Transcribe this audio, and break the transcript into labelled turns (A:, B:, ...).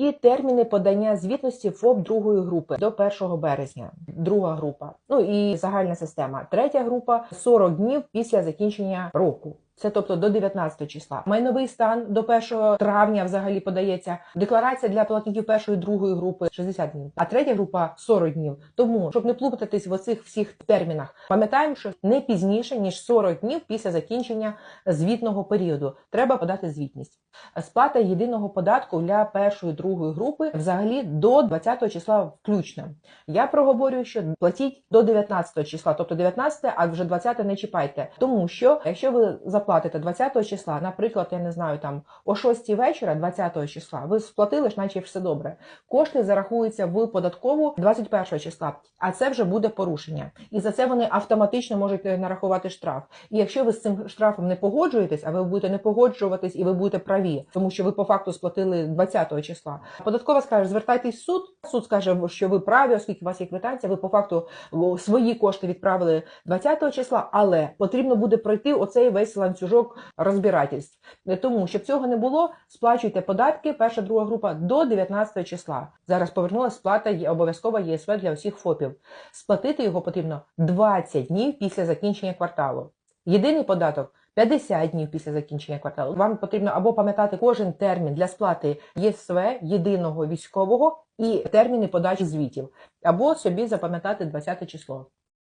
A: і терміни подання звітності ФОП другої групи до 1 березня. Друга група. Ну і загальна система. Третя група 40 днів після закінчення року. Це тобто до 19 числа. Майновий стан до 1 травня взагалі подається. Декларація для платників першої другої групи 60 днів, а третя група 40 днів. Тому, щоб не плутатись в оцих всіх термінах, пам'ятаємо, що не пізніше ніж 40 днів після закінчення звітного періоду треба подати звітність. Сплата єдиного податку для першої другої групи взагалі до 20 числа включно. Я проговорюю, що платіть до 19 числа, тобто 19, а вже 20 не чіпайте. Тому що якщо ви заплатите 20 числа, наприклад, я не знаю, там о 6 вечора, 20 числа, ви сплатили ж, наче все добре. Кошти зарахуються в податкову 21 числа, а це вже буде порушення. І за це вони автоматично можуть е, нарахувати штраф. І якщо ви з цим штрафом не погоджуєтесь, а ви будете не погоджуватись і ви будете праві, тому що ви по факту сплатили 20 числа. Податкова скаже, звертайтесь в суд. Суд скаже, що ви праві, оскільки у вас є квитанція, ви по факту свої кошти відправили 20 числа, але потрібно буде пройти оцей весь ланцюжок розбирательств. Тому, щоб цього не було, сплачуйте податки, перша, друга група до 19 числа. Зараз повернулася сплата обов'язкова ЄСВ для усіх ФОПів. Сплатити його потрібно 20 днів після закінчення кварталу. Єдиний податок 50 днів після закінчення кварталу. Вам потрібно або пам'ятати кожен термін для сплати ЄСВ, єдиного військового і терміни подачі звітів, або собі запам'ятати 20 число.